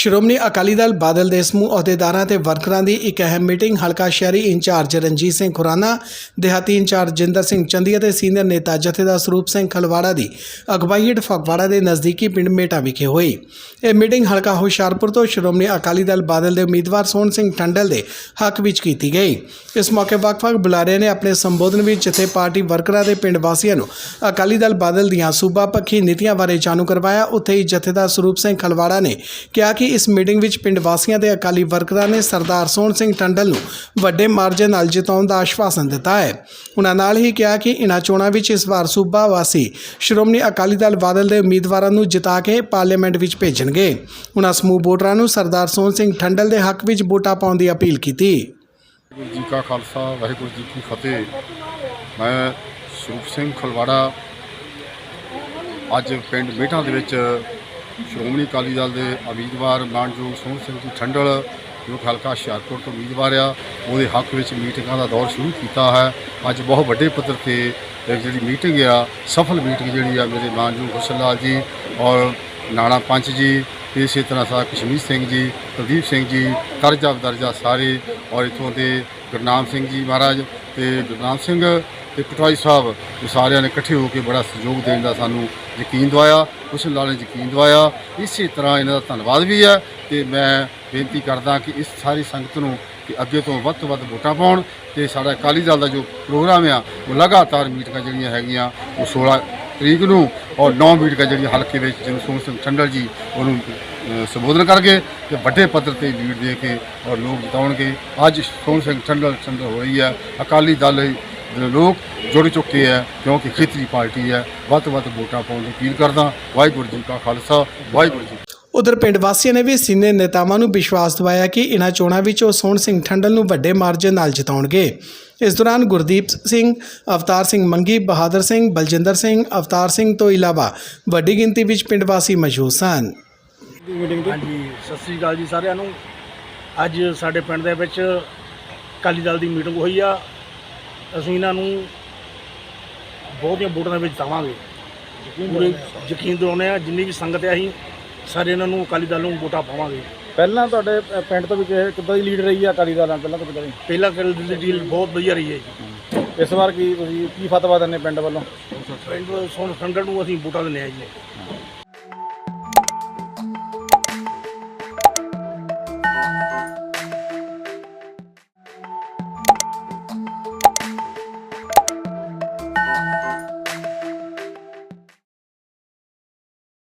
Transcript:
ਸ਼੍ਰੋਮਣੀ ਅਕਾਲੀ ਦਲ ਬਾਦਲ ਦੇ ਸਮੂਹ ਅਹੁਦੇਦਾਰਾਂ ਤੇ ਵਰਕਰਾਂ ਦੀ ਇੱਕ ਅਹਿਮ ਮੀਟਿੰਗ ਹਲਕਾ ਸ਼ਹਿਰੀ ਇੰਚਾਰਜ ਰਣਜੀਤ ਸਿੰਘ ਖੁਰਾਨਾ, ਦਿਹਾਤੀ ਇੰਚਾਰਜ ਜਿੰਦਰ ਸਿੰਘ ਚੰਦੀ ਅਤੇ ਸੀਨੀਅਰ ਨੇਤਾ ਜਥੇਦਾਰ ਸਰੂਪ ਸਿੰਘ ਖਲਵਾੜਾ ਦੀ ਅਗਵਾਈ ਹੇਠ ਫਗਵਾੜਾ ਦੇ ਨਜ਼ਦੀਕੀ ਪਿੰਡ ਮੇਟਾ ਵਿਖੇ ਹੋਈ। ਇਹ ਮੀਟਿੰਗ ਹਲਕਾ ਹੁਸ਼ਿਆਰਪੁਰ ਤੋਂ ਸ਼੍ਰੋਮਣੀ ਅਕਾਲੀ ਦਲ ਬਾਦਲ ਦੇ ਉਮੀਦਵਾਰ ਸੋਹਣ ਸਿੰਘ ਟੰਡਲ ਦੇ ਹੱਕ ਵਿੱਚ ਕੀਤੀ ਗਈ। ਇਸ ਮੌਕੇ ਵੱਖ-ਵੱਖ ਬੁਲਾਰਿਆਂ ਨੇ ਆਪਣੇ ਸੰਬੋਧਨ ਵਿੱਚ ਜਿੱਥੇ ਪਾਰਟੀ ਵਰਕਰਾਂ ਦੇ ਪਿੰਡ ਵਾਸੀਆਂ ਨੂੰ ਅਕਾਲੀ ਦਲ ਬਾਦਲ ਦੀਆਂ ਸੂਬਾ ਪੱਖੀ ਨੀਤੀਆਂ ਬਾਰੇ ਜਾਣੂ ਕਰਵਾਇਆ, ਉੱਥੇ ਹੀ ਜਥੇਦਾਰ ਸਰੂਪ ਸਿੰਘ ਖਲਵਾੜਾ ਨੇ ਕਿਹਾ ਕਿ ਇਸ ਮੀਟਿੰਗ ਵਿੱਚ ਪਿੰਡ ਵਾਸੀਆਂ ਤੇ ਅਕਾਲੀ ਵਰਕਰਾਂ ਨੇ ਸਰਦਾਰ ਸੋਹਣ ਸਿੰਘ ਟੰਡਲ ਨੂੰ ਵੱਡੇ ਮਾਰਜਨ ਨਾਲ ਜਿਤਾਉਣ ਦਾ ਆਸ਼ਵਾਸਨ ਦਿੱਤਾ ਹੈ। ਉਹਨਾਂ ਨਾਲ ਹੀ ਕਿਹਾ ਕਿ ਇਨ੍ਹਾਂ ਚੋਣਾਂ ਵਿੱਚ ਇਸ ਵਾਰ ਸੂਬਾ ਵਾਸੀ ਸ਼੍ਰੋਮਣੀ ਅਕਾਲੀ ਦਲ ਬਾਦਲ ਦੇ ਉਮੀਦਵਾਰਾਂ ਨੂੰ ਜਿਤਾ ਕੇ ਪਾਰਲੀਮੈਂਟ ਵਿੱਚ ਭੇਜਣਗੇ। ਉਹਨਾਂ ਸਮੂਹ ਵੋਟਰਾਂ ਨੂੰ ਸਰਦਾਰ ਸੋਹਣ ਸਿੰਘ ਟੰਡਲ ਦੇ ਹੱਕ ਵਿੱਚ ਵੋਟਾਂ ਪਾਉਣ ਦੀ ਅਪੀਲ ਕੀਤੀ। ਵਾਹਿਗੁਰੂ ਜੀ ਕਾ ਖਾਲਸਾ, ਵਾਹਿਗੁਰੂ ਜੀ ਕੀ ਫਤਿਹ। ਮੈਂ ਸਰੂਪ ਸਿੰਘ ਖਲਵਾੜਾ ਅੱਜ ਪਿੰਡ ਮੇਟਾਂ ਦੇ ਵਿੱਚ ਸ਼੍ਰੋਮਣੀ ਅਕਾਲੀ ਦਲ ਦੇ ਉਮੀਦਵਾਰ ਮਾਨਯੋਗ ਸੋਹਣ ਸਿੰਘ ਜੀ ਠੰਡਲ, ਜੋ ਹਲਕਾ ਹੁਸ਼ਿਆਰਪੁਰ ਤੋਂ ਉਮੀਦਵਾਰ ਆ, ਉਹਦੇ ਹੱਕ ਵਿੱਚ ਮੀਟਿੰਗਾਂ ਦਾ ਦੌਰ ਸ਼ੁਰੂ ਕੀਤਾ ਹੈ। ਅੱਜ ਬਹੁਤ ਵੱਡੇ ਪੱਧਰ ਤੇ ਜਿਹੜੀ ਮੀਟਿੰਗ ਆ, ਸਫਲ ਮੀਟਿੰਗ ਜਿਹੜੀ ਆ ਮੇਰੇ ਮਾਨਯੋਗ ਹੁਸਨ ਲਾਲ ਜੀ ਔਰ ਨਾਣਾ ਪੰਚ ਜੀ, ਇਸੇ ਤਰ੍ਹਾਂ ਸਾ ਕਸ਼ਮੀਰ ਸਿੰਘ ਜੀ ਕੁਲਦੀਪ ਸਿੰਘ ਜੀ, ਕਰਜਾ ਦਰਜਾ ਸਾਰੇ ਔਰ ਇਥੋਂ ਦੇ ਗੁਰਨਾਮ ਸਿੰਘ ਜੀ ਮਹਾਰਾਜ ਤੇ ਗੁਰਨਾਮ ਸਿੰਘ ਤੇ ਪਟਵਾਰੀ ਸਾਹਿਬ ਸਾਰਿਆਂ ਨੇ ਇਕੱਠੇ ਹੋ ਕੇ ਬੜਾ ਸਹਿਯੋਗ ਦੇਣ ਦਾ ਸਾਨੂੰ ਯਕੀਨ ਦਵਾਇਆ। ਹੁਸਨ ਲਾਲ ਨੇ ਯਕੀਨ ਦਵਾਇਆ। ਇਸੇ ਤਰ੍ਹਾਂ ਇਹਨਾਂ ਦਾ ਧੰਨਵਾਦ ਵੀ ਹੈ ਤੇ ਮੈਂ ਬੇਨਤੀ ਕਰਦਾ ਕਿ ਇਸ ਸਾਰੀ ਸੰਗਤ ਨੂੰ ਕਿ ਅੱਗੇ ਤੋਂ ਵੱਧ ਤੋਂ ਵੱਧ ਵੋਟਾਂ ਪਾਉਣ ਤੇ ਸਾਡਾ ਅਕਾਲੀ ਦਲ ਦਾ ਜੋ ਪ੍ਰੋਗਰਾਮ ਆ, ਉਹ ਲਗਾਤਾਰ ਮੀਟਿੰਗਾਂ ਜਿਹੜੀਆਂ ਹੈਗੀਆਂ, ਉਹ 16 ਤਰੀਕ ਨੂੰ ਔਰ 9 ਮੀਟਿੰਗਾਂ ਜਿਹੜੀਆਂ ਹਲਕੇ ਵਿੱਚ ਜਿਹਨੂੰ ਸੋਹਣ ਸਿੰਘ ਠੰਡਲ ਜੀ ਉਹਨੂੰ ਸੰਬੋਧਨ ਕਰਕੇ ਤੇ ਵੱਡੇ ਪੱਧਰ ਤੇ ਲੀਡ ਦੇ ਕੇ ਔਰ ਲੋਕ ਜਿਤਾਉਣਗੇ। ਅੱਜ ਸੋਹਣ ਸਿੰਘ ਠੰਡਲ ਠੰਡਲ ਹੋਈ ਹੈ। ਅਕਾਲੀ ਦਲ ਲੋਕ ਜੁੜ ਚੁੱਕੇ ਹੈ ਕਿਉਂਕਿ ਖੇਤਰੀ ਪਾਰਟੀ ਹੈ ਵੱਧ ਤੋਂ ਵੱਧ ਵੋਟਾਂ ਪਾਉਣ ਦੀ ਅਪੀਲ ਕਰਦਾ ਵਾਹਿਗੁਰੂ ਜੀ ਕਾ ਖਾਲਸਾ ਵਾਹਿਗੁਰੂ ਜੀ ਉਧਰ ਪਿੰਡ ਵਾਸੀਆਂ ਨੇ ਵੀ ਸੀਨੀਅਰ ਨੇਤਾਵਾਂ ਨੂੰ ਵਿਸ਼ਵਾਸ ਦਿਵਾਇਆ ਕਿ ਇਨ੍ਹਾਂ ਚੋਣਾਂ ਵਿੱਚ ਉਹ ਸੋਹਣ ਸਿੰਘ ਠੰਡਲ ਨੂੰ ਵੱਡੇ ਮਾਰਜਨ ਨਾਲ ਜਿਤਾਉਣਗੇ। ਇਸ ਦੌਰਾਨ ਗੁਰਦੀਪ ਸਿੰਘ ਅਵਤਾਰ ਸਿੰਘ ਮੰਗੀ ਬਹਾਦਰ ਸਿੰਘ ਬਲਜਿੰਦਰ ਸਿੰਘ ਅਵਤਾਰ ਸਿੰਘ ਤੋਂ ਇਲਾਵਾ ਵੱਡੀ ਗਿਣਤੀ ਵਿੱਚ ਪਿੰਡ ਵਾਸੀ ਮੌਜੂਦ ਸਨ। ਹਾਂਜੀ ਸਤਿ ਸ੍ਰੀ ਅਕਾਲ ਜੀ ਸਾਰਿਆਂ ਨੂੰ। ਅੱਜ ਸਾਡੇ ਪਿੰਡ ਦੇ ਵਿੱਚ ਅਕਾਲੀ ਦਲ ਦੀ ਮੀਟਿੰਗ ਹੋਈ ਆ। ਅਸੀਂ ਇਹਨਾਂ ਨੂੰ ਬਹੁਤੀਆਂ ਬੂਟਾਂ ਦੇ ਵਿੱਚ ਤਾਵਾਂਗੇ ਪੂਰੇ ਯਕੀਨ ਦਿਵਾਉਂਦੇ ਆ ਜਿੰਨੀ ਵੀ ਸੰਗਤ ਹੈ ਅਸੀਂ ਸਾਰੇ ਇਹਨਾਂ ਨੂੰ ਅਕਾਲੀ ਦਲ ਨੂੰ ਵੋਟਾਂ ਪਾਵਾਂਗੇ। ਪਹਿਲਾਂ ਤੁਹਾਡੇ ਪਿੰਡ ਤੋਂ ਵੀ ਕਿਸੇ- ਕਿੱਦਾਂ ਦੀ ਲੀਡ ਰਹੀ ਆ ਅਕਾਲੀ ਦਲ ਨਾਲ ਪਹਿਲਾਂ ਤੋਂ ਕਿੱਦਾਂ ਦੀ? ਪਹਿਲਾਂ ਅਕਾਲੀ ਦਲ ਦੀ ਡੀਲ ਬਹੁਤ ਵਧੀਆ ਰਹੀ ਹੈ ਜੀ। ਇਸ ਵਾਰ ਕੀ ਤੁਸੀਂ ਕੀ ਫਤਵਾ ਦਿੰਦੇ ਪਿੰਡ ਵੱਲੋਂ? ਪਿੰਡ ਸੋਨ ਸੰਗਤ ਨੂੰ ਅਸੀਂ ਵੋਟਾਂ ਦਿੰਦੇ ਆ ਜੀ।